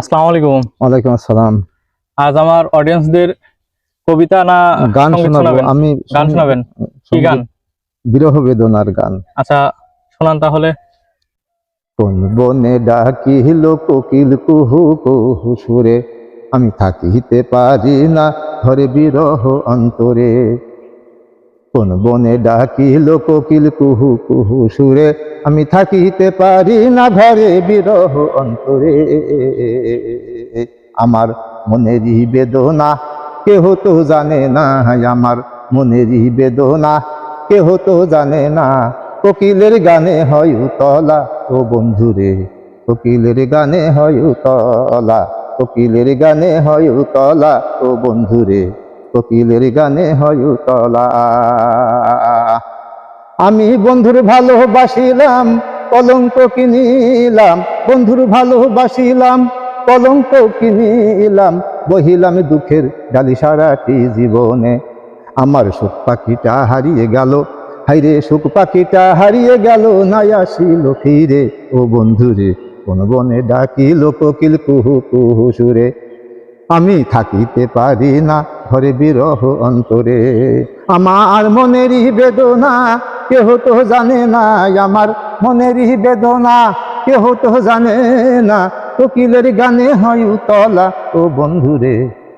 আসসালামু আলাইকুম। ওয়ালাইকুম আসসালাম। আজ আমার অডিয়েন্সদের কবিতা না গান শোনাবেন? আমি গান শোনাবেন? কি গান? বিরহ বেদনার গান। আচ্ছা শোনান তাহলে। কোন বনে ডাকিল কোকিল কুহু কুহু সুরে। আমি থাকিতে পারি না ঘরে বিরহ অন্তরে। কোন বনে ডাকিল কোকিল, কুহু কুহু সুরে, আমি থাকিতে পারি না ঘরে বিরহ অন্তরে। আমার মনেরই বেদনা, কেহ তো জানে না, আমার মনেরই বেদনা, কেহ তো জানে না, কোকিলের গানে হয় উতলা, ও বন্ধুরে, কোকিলের গানে হয় উতলা, কোকিলের গানে হয় উতলা, ও বন্ধুরে। কোকিলের গানে হয় উতলা। আমি বন্ধুর ভালোবাসিলাম, কলঙ্ক কিনিলাম। বন্ধুর ভালোবাসিলাম, কলঙ্ক কিনিলাম। বহিলাম দুঃখের ডালি সারাটি জীবনে। আমার সুখ পাখিটা হারিয়ে গেল, হাইরে সুখ পাখিটা হারিয়ে গেল, নাই আসিল ফিরে। ও বন্ধুরে কোন বনে ডাকিল কোকিল কুহু কুহু সুরে। আমি থাকিতে পারি না ঘরে বিরহ অন্তরে। আমার মনেরই বেদনা, কেহ তো জানে না। আমার মনেরই বেদনা, কেহ তো জানে না। কোকিলের গানে হয় উতলা, ও বন্ধুরে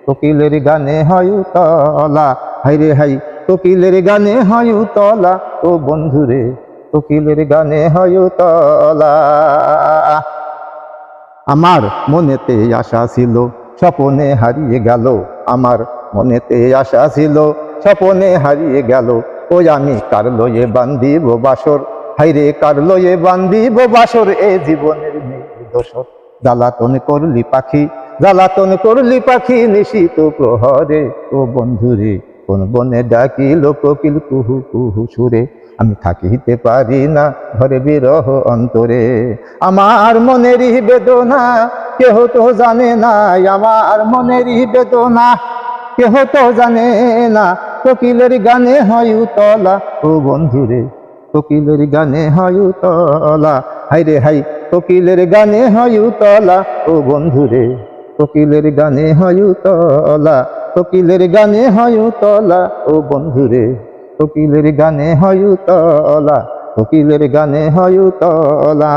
কোকিলের গানে হয় উতলা। হাইরে হাই কোকিলের গানে হয় উতলা, ও বন্ধুরে কোকিলের গানে হয় উতলা। আমার মনেতে আশা ছিল, স্বপনে হারিয়ে গেল। আমার মনেতে আশা ছিল, স্বপনে হারিয়ে গেল। ও আমি কার লয়ে বান্দিব বাসর। হাইরে কার লয়ে বান্দিব বাসর? এ জীবনের দোষর জ্বালাতন করলি পাখি, জ্বালাতন করলি পাখি নিশিত প্রহরে। ও বন্ধুরে, কোন বনে ডাকিল কোকিল, কুহু কুহু সুরে। আমি থাকিতে পারি না ঘরে বিরহ অন্তরে। আমার মনেরই বেদনা, কেহ তো জানে না আমার মনেরই বেদনা কেহ তো জানে না, কোকিলের গানে হয় উতলা। ও বন্ধুরে, কোকিলের গানে হয় উতলা। হাই রে হাই কোকিলের গানে হয় উতলা। ও বন্ধুরে, কোকিলের গানে হয় উতলা। কোকিলের গানে হয় উতলা। ও বন্ধুরে, কোকিলের গানে হয় উতলা। কোকিলের গানে হয় উতলা।